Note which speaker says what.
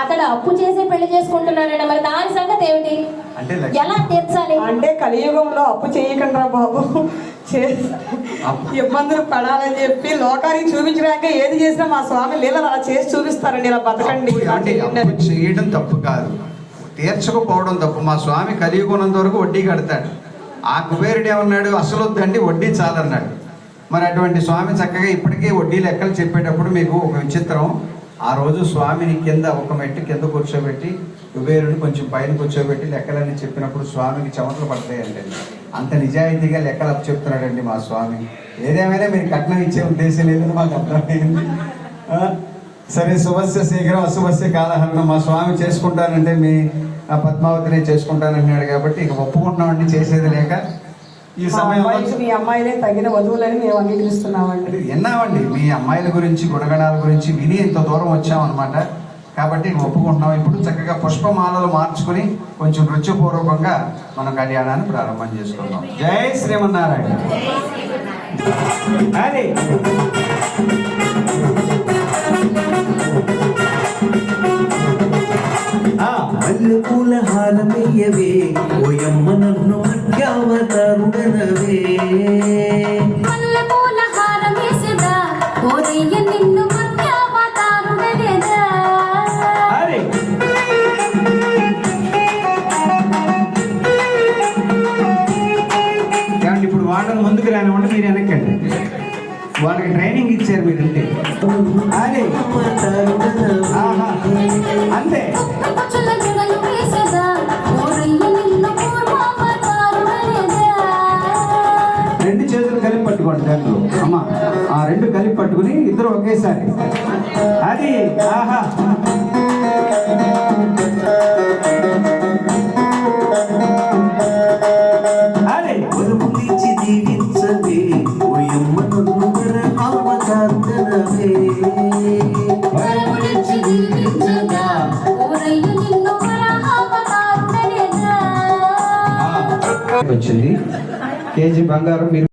Speaker 1: అతడు అప్పు చేసి పెళ్ళి చేసుకుంటున్నాడండి మరి దాని సంగతి ఏమిటి? ఎలా తీర్చాలి?
Speaker 2: అంటే కలియుగంలో అప్పు చేయకండి బాబు. ఇబ్బందులు పడాలని చెప్పి లోకానికి చూపించడానికి ఏది చేసినా మా స్వామి లీలలు అలా చేసి చూపిస్తారండి ఇలా బతకండి. చేయండి
Speaker 3: తప్పు కాదు. తీర్చకపోవడం తప్పు. మా స్వామి కలియుగున్నంత వరకు వడ్డీ కడతాడు. ఆ కుబేరుడు ఏమన్నాడు? అసలు వద్దండి వడ్డీ చాలన్నాడు. మరి అటువంటి స్వామి చక్కగా ఇప్పటికే వడ్డీ లెక్కలు చెప్పేటప్పుడు మీకు ఒక విచిత్రం. ఆ రోజు స్వామిని కింద ఒక మెట్టు కింద కూర్చోబెట్టి కుబేరుని కొంచెం పైన కూర్చోబెట్టి లెక్కలని చెప్పినప్పుడు స్వామికి చెమటలు పడతాయండి. అంత నిజాయితీగా లెక్కలు అప్పు చెప్తున్నాడండి మా స్వామి. ఏదేమైనా మీరు కట్నం ఇచ్చే ఉద్దేశం లేదని మాకు అర్థమైంది. సరే శుభస్య శీఘ్రం అశుభస్య కాలహరణం. మా స్వామి చేసుకుంటానంటే మీ పద్మావతిని చేసుకుంటానన్నాడు కాబట్టి ఇక ఒప్పుకుంటున్నామండి చేసేది లేక ఈ సమయంలో
Speaker 2: మీ అమ్మాయిలే తగిన వధువులని మేము అంగీకరిస్తున్నామండి.
Speaker 3: విన్నామండి మీ అమ్మాయిల గురించి గుణగణాల గురించి విని ఇంత దూరం వచ్చామన్నమాట. కాబట్టి ఒప్పుకుంటున్నాం ఇప్పుడు చక్కగా పుష్పమాలలు మార్చుకుని కొంచెం నృత్యపూర్వకంగా మన కళ్యాణాన్ని ప్రారంభం చేసుకుందాం. జై శ్రీమన్నారాయణ. అది ఆ,
Speaker 4: మల్లెపూల హారమయ్యవే ఓయమ్మ నన్ను
Speaker 5: మల్లెపూల హారమేసెదా, ఓరయ్య నిన్ను
Speaker 3: ఏమండి ఇప్పుడు వాళ్ళని ముందుకు రానివ్వండి మీరు వెనక్కండి. వాళ్ళకి ట్రైనింగ్ ఇచ్చారు మీరు అరే! పట్టుకోండి అమ్మ ఆ రెండు కలిపి పట్టుకుని ఇద్దరు ఒకేసారి. అది ఆహా. వచ్చింది. కేజీ బంగారం మీరు